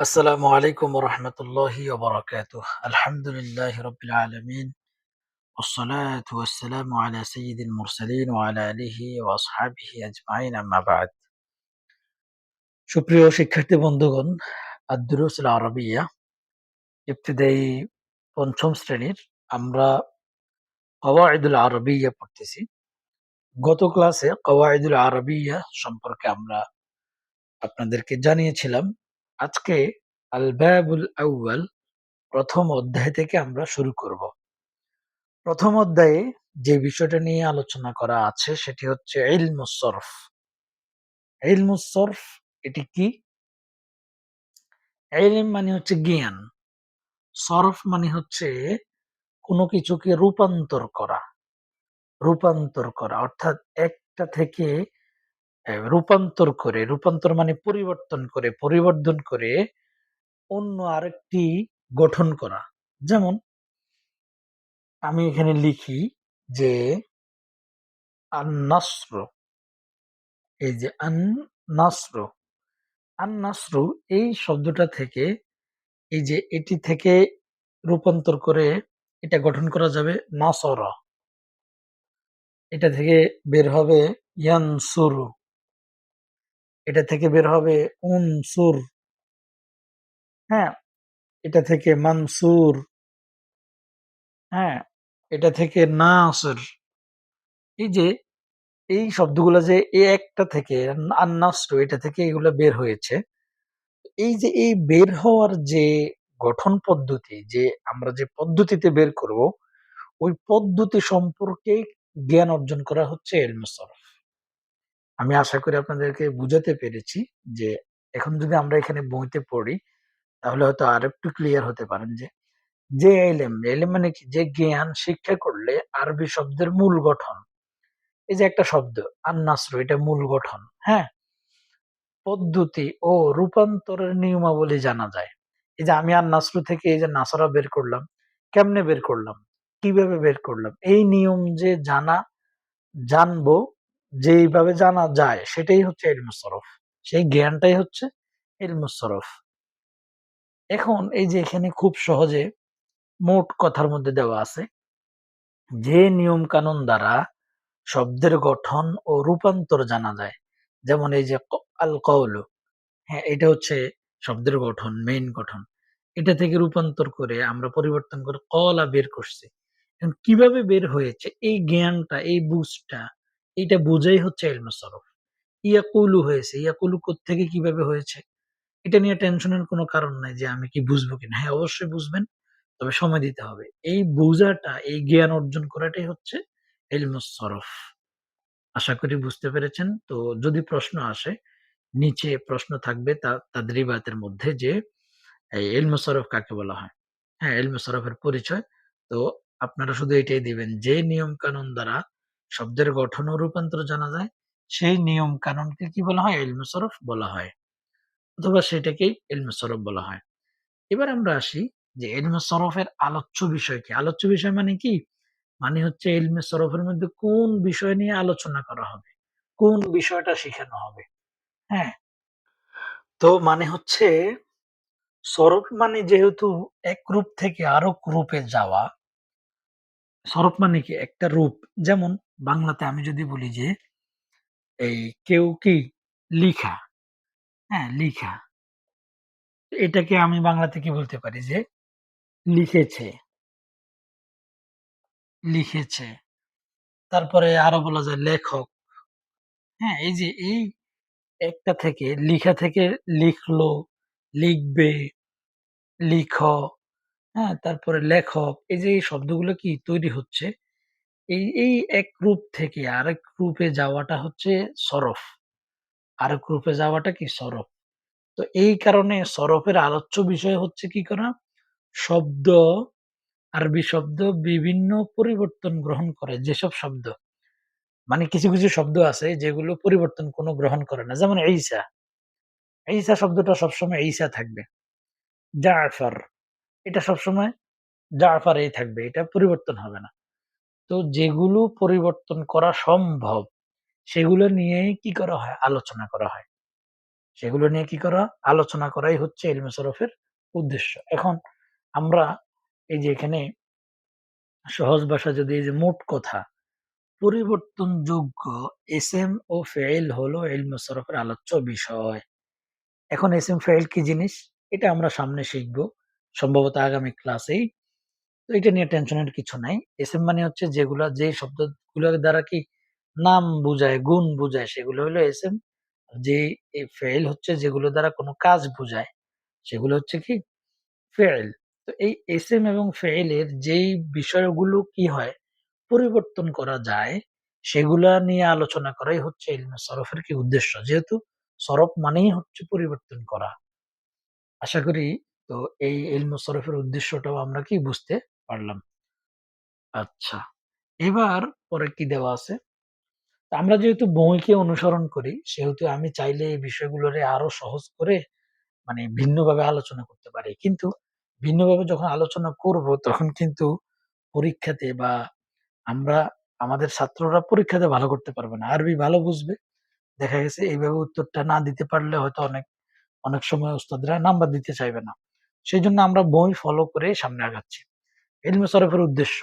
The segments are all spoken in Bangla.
السلام عليكم ورحمة الله وبركاته الحمد لله رب العالمين والصلاة والسلام على سيد المرسلين وعلى آله وأصحابه أجمعين أما بعد সুপ্রিয় শিক্ষার্থী বন্ধুগণ আদ্দুরুসুল আরবিয়া ইবতিদায়ী পঞ্চম শ্রেণীর আমরা কওয়াইদুল আরবিয়া পড়তেছি গত ক্লাসে কওয়াইদুল আরবিয়া সম্পর্কে আমরা আপনাদেরকে জানিয়েছিলাম আজকে আল বাবুল আউয়াল প্রথম অধ্যায় থেকে আমরা শুরু করব। প্রথম অধ্যায়ে যে বিষয়টা নিয়ে আলোচনা করা আছে সেটি হচ্ছে ইলমুস সরফ। ইলমুস সরফ এটি কি? ইলম মানে হচ্ছে জ্ঞান। সরফ মানে হচ্ছে কোনো কিছুকে রূপান্তর করা। রূপান্তর করা। অর্থাৎ একটা থেকে রূপান্তর করে, রূপান্তর মানে পরিবর্তন করে পরিবর্তন করে অন্য আরেকটি গঠন করা। যেমন, আমি এখানে লিখি যে আন নাসর এই যে আন নাসর আন নাসরু এই শব্দটা থেকে, এই যে এটি থেকে রূপান্তর করে এটা গঠন করা যাবে নাসরা। এটা থেকে বের হবে ইয়ানসুরু। এটা থেকে বের হবে উনসুর। হ্যাঁ এটা থেকে মানসুর। হ্যাঁ এটা থেকে নাসর। এই যে, এই শব্দগুলো যে এ একটা থেকে আন্নাসরু এটা থেকে এগুলো বের হয়েছে। এই যে, এই বের হওয়ার যে গঠন পদ্ধতি, যে আমরা যে পদ্ধতিতে বের করব, ওই পদ্ধতি সম্পর্কে জ্ঞান অর্জন করা হচ্ছে এলমে সরফ। আমি আশা করি আপনাদেরকে বুঝাতে পেরেছি যে এখন যদি আমরা এখানে বইতে পড়ি, তাহলে হয়তো আর একটু ক্লিয়ার হতে পারেন যে যে এলেম এলেম মানে কি? যে জ্ঞান শিক্ষা করলে আরবি শব্দের মূল গঠন। এই যে একটা শব্দ, আন্নাসর, এটা মূল গঠন হ্যাঁ? পদ্ধতি ও রূপান্তরের নিয়মাবলী জানা যায়। এই যে আমি আর নাসরু থেকে এই যে নাসারা বের করলাম, কেমনে বের করলাম? কীভাবে বের করলাম? এই নিয়ম যে জানা, জানব যেইভাবে জানা যায়, সেটাই হচ্ছে ইলমুসরফ সেই জ্ঞানটাই হচ্ছে ইলমুসরফ এখন এই যে এখানে খুব সহজে মোট কথার মধ্যে দেওয়া আছে, যে নিয়ম কানুন দ্বারা শব্দের গঠন ও রূপান্তর জানা যায়, যেমন এই যে আল কৌলু হ্যাঁ এটা হচ্ছে শব্দের গঠন মেইন গঠন। এটা থেকে রূপান্তর করে আমরা পরিবর্তন করে কলা বের করছি। কীভাবে বের হয়েছে? এই জ্ঞানটা, এই বুঝটা এটা বোঝাই হচ্ছে ইলমে সরফ। ইয়াকুলু হয়েছে, ইয়াকুলু থেকে কীভাবে হয়েছে? এটা নিয়ে টেনশনের কোনো কারণ নাই যে আমি কি বুঝব কিনা। হ্যাঁ অবশ্যই বুঝবেন, তবে সময় দিতে হবে। এই বোঝাটা, এই জ্ঞান অর্জন করাটাই হচ্ছে ইলমুস সরফ। আশা করি বুঝতে পেরেছেন। তো যদি প্রশ্ন আসে, নিচে প্রশ্ন থাকবে তা তাদের তাদরিবাতের মধ্যে যে, এই সরফ কাকে বলা হয়? হ্যাঁ ইলমে সরফের পরিচয়। তো আপনারা শুধু এটাই দিবেন যে নিয়ম কানুন দ্বারা শব্দের গঠন ও রূপান্তর জানা যায়। সেই নিয়ম কানুনকে কি বলা হয়? ইলমে সরফ বলা হয়। অথবা সেটাকেই ইলমে সরফ বলা হয়। এবার আমরা আসি যে ইলমে সরফের আলোচ্য বিষয় কি? আলোচ্য বিষয় মানে কি? মানে হচ্ছে ইলমে সরফের মধ্যে কোন বিষয় নিয়ে আলোচনা করা হবে? কোন বিষয়টা শেখানো হবে? হ্যাঁ? তো মানে হচ্ছে সরফ মানে যেহেতু এক রূপ থেকে আরও রূপে যাওয়া, সরফ মানে কি? একটা রূপ। যেমন বাংলাতে আমি যদি বলি যে এই কেউ কি লিখা হ্যাঁ লিখা। এটাকে আমি বাংলাতে কি বলতে পারি যে লিখেছে। লিখেছে। তারপরে আরও বলা যায় লেখক। হ্যাঁ এই যে এই একটা থেকে লিখা থেকে লিখলো লিখবে লিখ হ্যাঁ তারপরে লেখক এই যে এই শব্দগুলো কি তৈরি হচ্ছে এই এই এক রূপ থেকে আরেক রূপে যাওয়াটা হচ্ছে সরফ। আরেক রূপে যাওয়াটা কি সরফ? তো এই কারণে সরফের আলোচ্য বিষয় হচ্ছে কি করা? শব্দ, আরবি শব্দ বিভিন্ন পরিবর্তন গ্রহণ করে, যেসব শব্দ। মানে কিছু কিছু শব্দ আছে যেগুলো পরিবর্তন কোনো গ্রহণ করে না। যেমন এইসা এইসা শব্দটা সবসময় এইসা থাকবে। জাফর। এটা সবসময় জাফর এই থাকবে। এটা পরিবর্তন হবে না। তো যেগুলো পরিবর্তন করা সম্ভব, সেগুলো নিয়েই কি করা হয়? আলোচনা করা হয়। সেগুলো নিয়ে কি করা? আলোচনা করাই হচ্ছে এলমে সরফের উদ্দেশ্য। এখন আমরা এই যে এখানে সহজ ভাষা যদি এই যে মোট কথা, পরিবর্তনযোগ্য এসএম ও ফেইল হলো ইলমে সরফের আলোচ্য বিষয়। এখন এস এম ফেইল কি জিনিস? এটা আমরা সামনে শিখব। সম্ভবত আগামী ক্লাসেই তো এটা নিয়ে টেনশনের কিছু নাই। এসএম মানে হচ্ছে যেগুলা, যে শব্দগুলোর দ্বারা কি নাম বুঝায়, গুণ বুঝায়, সেগুলো হলো এসএম যে ফেইল হচ্ছে যেগুলো দ্বারা কোনো কাজ বুঝায়, সেগুলো হচ্ছে কি ফেইল তো এই এসএম এবং ফেইল এর যেই বিষয়গুলো কি হয়, পরিবর্তন করা যায়, সেগুলা নিয়ে আলোচনা করাই হচ্ছে ইলমে সরফের কি উদ্দেশ্য। যেহেতু সরফ মানেই হচ্ছে পরিবর্তন করা। আশা করি তো এই ইলমে সরফের উদ্দেশ্যটাও আমরা কি বুঝতে পারলাম। আচ্ছা। এবার পরে কি দেওয়া আছে? আমরা যেহেতু বইকে অনুসরণ করি, সেহেতু আমি চাইলে এই বিষয়গুলোরে আরও সহজ করে মানে ভিন্নভাবে আলোচনা করতে পারি। কিন্তু ভিন্নভাবে যখন আলোচনা করব, তখন কিন্তু পরীক্ষাতে বা আমরা, আমাদের ছাত্ররা পরীক্ষাতে ভালো করতে পারবে না। আরবি ভালো বুঝবে। দেখা গেছে এইভাবে উত্তরটা না দিতে পারলে হয়তো অনেক অনেক সময় ওস্তাদরা নাম্বার দিতে চাইবে না। সেই জন্য আমরা বই ফলো করে সামনে আগাচ্ছি। এলমে সরফের উদ্দেশ্য।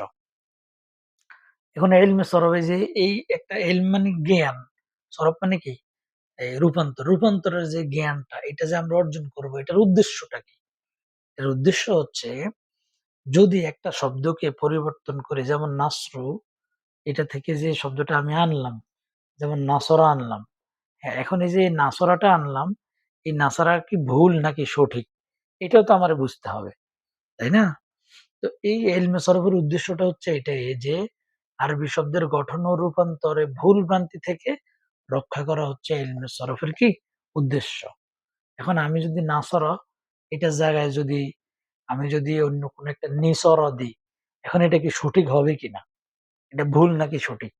এখন এলমে সরফে যে, এই একটা এলম মানে জ্ঞান। সরফ মানে কি? রূপান্তর। রূপান্তরের যে জ্ঞানটা, এটা যে আমরা অর্জন করব, এটার উদ্দেশ্যটা কি? এর উদ্দেশ্য হচ্ছে, যদি একটা শব্দকে পরিবর্তন করে, যেমন নাসরু, এটা থেকে যে শব্দটা আমি আনলাম, যেমন নাসরা আনলাম। হ্যাঁ এখন এই যে নাসরাটা আনলাম, এই নাসারা কি ভুল নাকি সঠিক? এটাও তো আমার বুঝতে হবে, তাই না? তো এই এলমে সরফের উদ্দেশ্যটা হচ্ছে এটাই যে আরবি শব্দের গঠন ও রূপান্তরে ভুল ভ্রান্তি থেকে রক্ষা করা হচ্ছে এলমে সরফের কি উদ্দেশ্য। এখন আমি যদি নাসরা এটার জায়গায় যদি আমি যদি অন্য কোনো একটা নিসর দিই, এখন এটা কি সঠিক হবে কিনা? এটা ভুল নাকি সঠিক?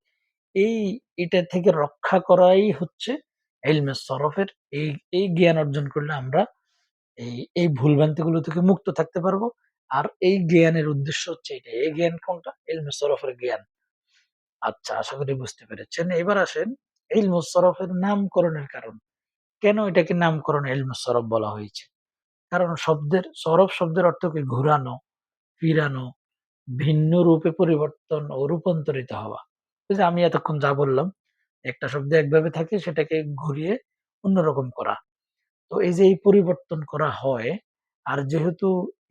এই এটা থেকে রক্ষা করাই হচ্ছে এলমে সরফের এই এই জ্ঞান অর্জন করলে আমরা এই এই ভুলভ্রান্তিগুলো থেকে মুক্ত থাকতে পারব। আর এই জ্ঞানের উদ্দেশ্য হচ্ছে এটা। এই জ্ঞান কোনটা? এলমে সরফের জ্ঞান। আচ্ছা আশা করি বুঝতে পেরেছেন। এবার আসেন ইলমু সরফের নামকরণের কারণ। কেন এটাকে নামকরণ ইলমু সরফ বলা হয়েছে? কারণ শব্দের, সরফ শব্দের অর্থকে ঘুরানো, ফিরানো, ভিন্ন রূপে পরিবর্তন ও রূপান্তরিত হওয়া। যে আমি এতক্ষণ যা বললাম, একটা শব্দ একভাবে থাকে, সেটাকে ঘুরিয়ে অন্যরকম করা। তো এই যে এই পরিবর্তন করা হয় আর যেহেতু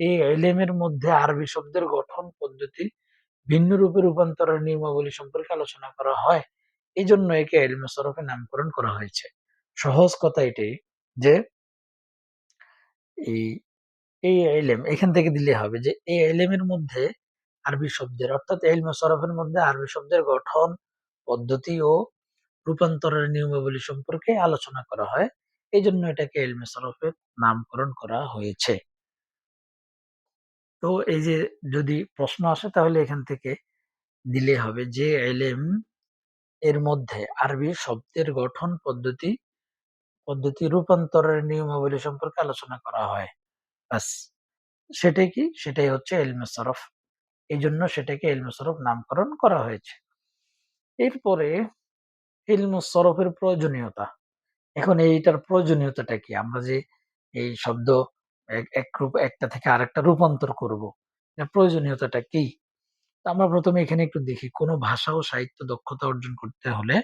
এই এলেমের মধ্যে আরবি শব্দের গঠন পদ্ধতি ভিন্ন রূপে রূপান্তরের নিয়মাবলী সম্পর্কে আলোচনা করা হয় এই জন্য একে এলমে সরফে নামকরণ করা হয়েছে। সহজ কথা এটাই যে এই এই এলেম এখান থেকে দিলে হবে যে এই এলেমের মধ্যে আরবি শব্দের, অর্থাৎ এলমে সরফের মধ্যে আরবি শব্দের গঠন, পদ্ধতি ও রূপান্তরের নিয়মাবলী সম্পর্কে আলোচনা করা হয়। এই জন্য এটাকে এলমে সরফের নামকরণ করা হয়েছে। তো এই যে যদি প্রশ্ন আসে তাহলে এখান থেকে দিলে হবে যে এলেম এর মধ্যে আরবি শব্দের গঠন পদ্ধতি পদ্ধতি রূপান্তরের নিয়মাবলী সম্পর্কে আলোচনা করা হয়। ব্যাস, সেটাই কি? সেটাই হচ্ছে এলমে সরফ এই জন্য সেটাকে এলমে সরফ নামকরণ করা হয়েছে। এরপরে ইলমু সরফের প্রয়োজনীয়তা। এখন এইটার প্রয়োজনীয়তাটা কি? আমরা যে এই শব্দ এক রূপ, একটা থেকে আরেকটা রূপান্তর করব, এর প্রয়োজনীয়তাটা কি? আমরা প্রথমে এখানে একটু দেখি। কোন ভাষা ও সাহিত্য দক্ষতা অর্জন করতে হলে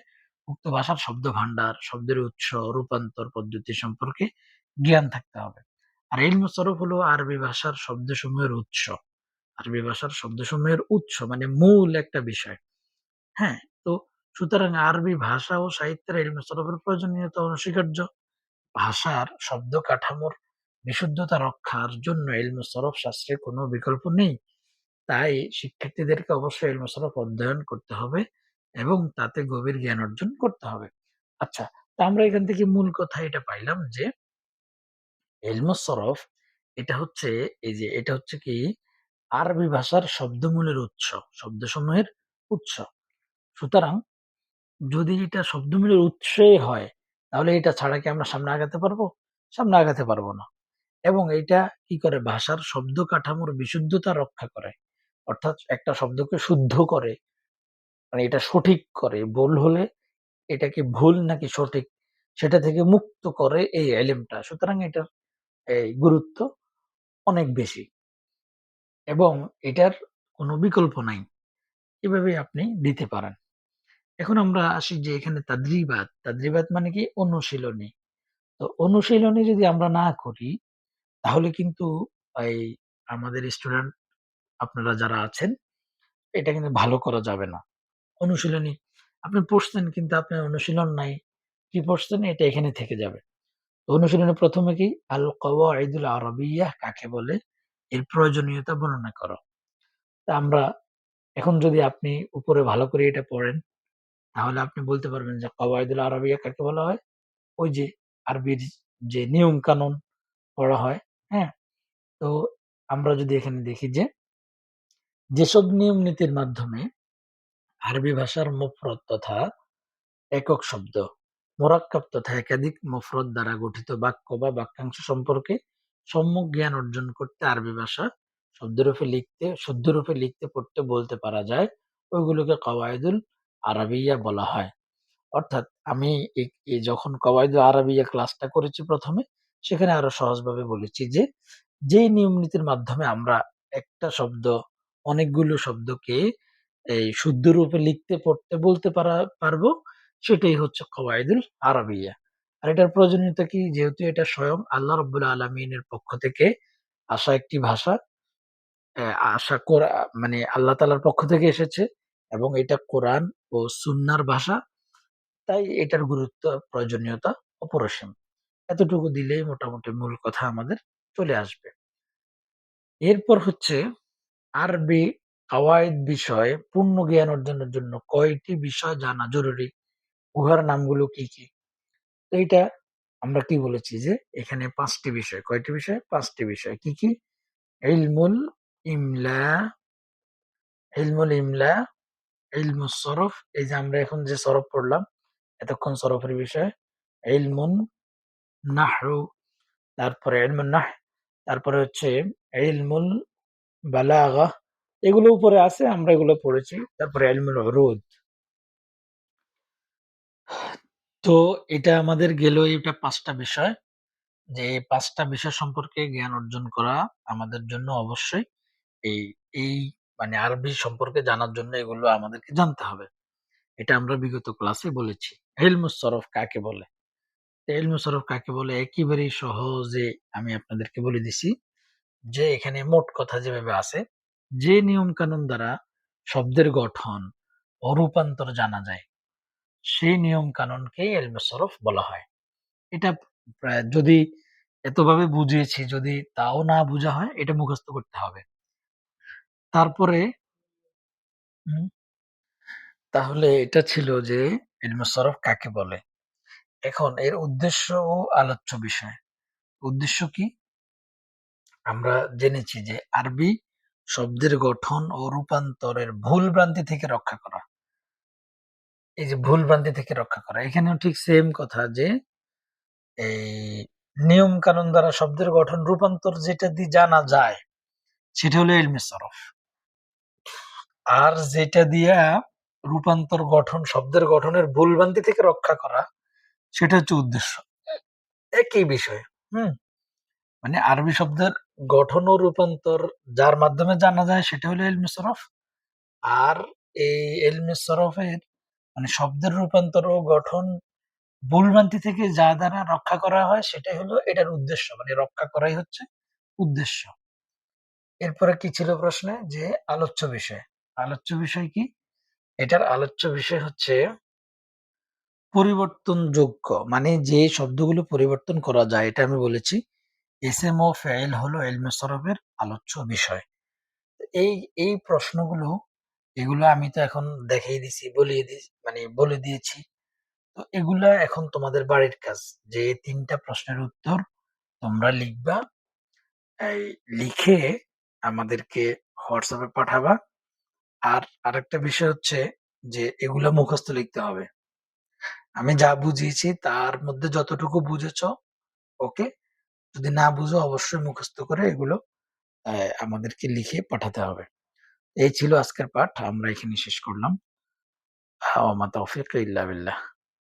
উক্ত ভাষার শব্দ ভান্ডার শব্দের উৎস, রূপান্তর পদ্ধতি সম্পর্কে জ্ঞান থাকতে হবে। আর ইলমু সরফ হলো আরবি ভাষার শব্দসমূহের উৎস। আরবি ভাষার শব্দসমূহের উৎস মানে মূল একটা বিষয়। হ্যাঁ সুতরাং আরবি ভাষা ও সাহিত্যের ইলমে সরফের প্রয়োজনীয়তা অনস্বীকার্য। ভাষার শব্দ কাঠামোর বিশুদ্ধতা রক্ষার জন্য ইলমে সরফ শাস্ত্রে কোনো বিকল্প নেই। তাই শিক্ষার্থীদেরকে অবশ্যই ইলমে সরফ অধ্যয়ন করতে হবে এবং তাতে গভীর জ্ঞান অর্জন করতে হবে। আচ্ছা তা আমরা এখান থেকে মূল কথা এটা পাইলাম যে ইলমে সরফ এটা হচ্ছে, এই যে এটা হচ্ছে কি, আরবি ভাষার শব্দমূলের উৎস, শব্দসমূহের উৎস। সুতরাং যদি এটা শব্দমূলের উৎসই হয়, তাহলে এটা ছাড়া কি আমরা সামনে আগাতে পারব? সামনে আগাতে পারব না। এবং এটা কি করে? ভাষার শব্দ কাঠামোর বিশুদ্ধতা রক্ষা করে। অর্থাৎ একটা শব্দকে শুদ্ধ করে। মানে এটা সঠিক করে। ভুল হলে এটাকে ভুল নাকি সঠিক? সেটা থেকে মুক্ত করে এই এলেমটা। সুতরাং এটার এই গুরুত্ব অনেক বেশি। এবং এটার কোনো বিকল্প নাই। এভাবে আপনি দিতে পারেন। এখন আমরা আসি যে এখানে তাদ্রিবাদ তাদ্রিবাদ মানে কি? অনুশীলনী। তো অনুশীলনী যদি আমরা না করি, তাহলে কিন্তু এই আমাদের স্টুডেন্ট, আপনারা যারা আছেন, এটা কিন্তু ভালো করা যাবে না। অনুশীলনী, আপনি পড়ছেন কিন্তু আপনার অনুশীলন নাই, কি পড়ছেন? এটা এখানে থেকে যাবে। অনুশীলনে প্রথমে কি? আল কওয়াইদুল আরবিয়া কাকে বলে? এর প্রয়োজনীয়তা বর্ণনা করো। তা আমরা, এখন যদি আপনি উপরে ভালো করে এটা পড়েন তাহলে আপনি বলতে পারবেন যে কওয়াইদুল আরবিয়া কাকে বলা হয়? ওই যে আরবির যে নিয়ম কানুন পড়া হয় হ্যাঁ? তো আমরা যদি এখানে দেখি যে যেসব নিয়ম নীতির মাধ্যমে আরবি ভাষার মুফরদ তথা একক শব্দ, মোরাক্কাব তথা একাধিক মফরদ দ্বারা গঠিত বাক্য বা বাক্যাংশ সম্পর্কে সম্যক জ্ঞান অর্জন করতে আরবি ভাষা শব্দরূপে লিখতে, শুদ্ধরূপে লিখতে, পড়তে, বলতে পারা যায়, ওইগুলোকে কওয়ায়দুল আরবিয়া বলা হয়। অর্থাৎ আমি যখন কওয়ায়দুল আরবিয়া ক্লাসটা করেছি প্রথমে, সেখানে আরও সহজভাবে বলেছি যে, যেই নিয়ম নীতির মাধ্যমে আমরা একটা শব্দ, অনেকগুলো শব্দকে এই শুদ্ধ রূপে লিখতে, পড়তে, বলতে পারা, পারব, সেটাই হচ্ছে কওয়াইদুল আরবিয়া। আর এটার প্রয়োজনীয়তা কি? যেহেতু এটা স্বয়ং আল্লাহ রব্বুল আলমিনের পক্ষ থেকে আসা একটি ভাষা আশা করা মানে আল্লাহ তালার পক্ষ থেকে এসেছে এবং এটা কোরআন ও সুন্নার ভাষা, তাই এটার গুরুত্ব, প্রয়োজনীয়তা অপরিসীম। এতটুকু দিলেই মোটামুটি মূল কথা আমাদের চলে আসবে। এরপর হচ্ছে আরবি কাওয়াইদ বিষয়ে, পূর্ণ জ্ঞান অর্জনের জন্য কয়টি বিষয় জানা জরুরি, উহার নামগুলো কি কি? এইটা আমরা কি বলেছি যে এখানে পাঁচটি বিষয়, কয়টি বিষয়? পাঁচটি বিষয় কি কি? ইলমুল ইমলা ইলমুল ইমলা ইলমুস সরফ। এই যে আমরা এখন যে সরফ পড়লাম, এতক্ষণ সরফের বিষয়। ইলমুন নাহু তারপরে ইলমুন নাহ, তারপরে হচ্ছে ইলমুল বালাগা। এগুলো উপরে আছে, আমরা এগুলো পড়েছি। তারপরে ইলমুল উরুদ। তো এটা আমাদের গেল এটা পাঁচটা বিষয়। যে পাঁচটা বিষয় সম্পর্কে জ্ঞান অর্জন করা আমাদের জন্য অবশ্যই। এই এই মানে আরবি সম্পর্কে জানার জন্য এগুলো আমাদেরকে জানতে হবে। এটা আমরা বিগত ক্লাসে বলেছি। হেলমুস সরফ কাকে বলে? হেলমুস সরফ কাকে বলে? একেবারেই সহজে আমি আপনাদেরকে বলে দিছি যে এখানে মোট কথা যেভাবে আছে, যে নিয়ম কানুন দ্বারা শব্দের গঠন ও রূপান্তর জানা যায়, সেই নিয়ম কানুনকেই এলমে সরফ বলা হয়। এটা যদি এতভাবে বুঝিয়েছি, যদি তাও না বোঝা হয়, এটা মুখস্থ করতে হবে। তারপরে তাহলে এটা ছিল যে ইলমে সরফ কাকে বলে? এখন এর উদ্দেশ্য ও আলোচ্য বিষয়। উদ্দেশ্য কি? আমরা জেনেছি যে আরবি শব্দের গঠন ও রূপান্তরের ভুল ভ্রান্তি থেকে রক্ষা করা। এই যে ভুল ভ্রান্তি থেকে রক্ষা করা, এখানেও ঠিক সেম কথা যে এই নিয়ম কানুন দ্বারা শব্দের গঠন, রূপান্তর যেটা দিয়ে জানা যায়, সেটা হলো ইলমে সরফ। আর যেটা দিয়া রূপান্তর গঠন, শব্দের গঠনের ভুলভ্রান্তি থেকে রক্ষা করা, সেটা হচ্ছে উদ্দেশ্য। একই বিষয়, হুম? মানে আরবি শব্দের গঠন ও রূপান্তর যার মাধ্যমে জানা যায় সেটা হলো এলমে সরফ। আর এই এলমে সরফের মানে শব্দের রূপান্তর ও গঠন ভুলভ্রান্তি থেকে যা দ্বারা রক্ষা করা হয় সেটাই হলো এটার উদ্দেশ্য মানে রক্ষা করাই হচ্ছে উদ্দেশ্য। এরপরে কি ছিল প্রশ্নে? যে আলোচ্য বিষয়। আলোচ্য বিষয় কি? এটার আলোচ্য বিষয় হচ্ছে পরিবর্তনযোগ্য মানে যে শব্দগুলো পরিবর্তন করা যায়, এটা আমি বলেছি। এসএম ও ফেল হলো এলমে সরফের আলোচ্য বিষয়। এই এই প্রশ্নগুলো, এগুলো আমি তো এখন দেখিয়ে দিছি, বলিয়ে দিই মানে বলে দিয়েছি। তো এগুলা এখন তোমাদের বাড়ির কাজ, যে তিনটা প্রশ্নের উত্তর তোমরা লিখবা। এই লিখে আমাদেরকে হোয়াটসঅ্যাপে পাঠাবা। আর আরেকটা বিষয় হচ্ছে যে, এগুলো মুখস্থ লিখতে হবে। আমি যা বুঝিয়েছি তার মধ্যে যতটুকু বুঝেছ, ওকে? যদি না বুঝো অবশ্যই মুখস্থ করে এগুলো আমাদেরকে লিখে পাঠাতে হবে। এই ছিল আজকের পাঠ, আমরা এখানে শেষ করলাম। ওমা তৌফিক ইল্লা বিল্লাহ।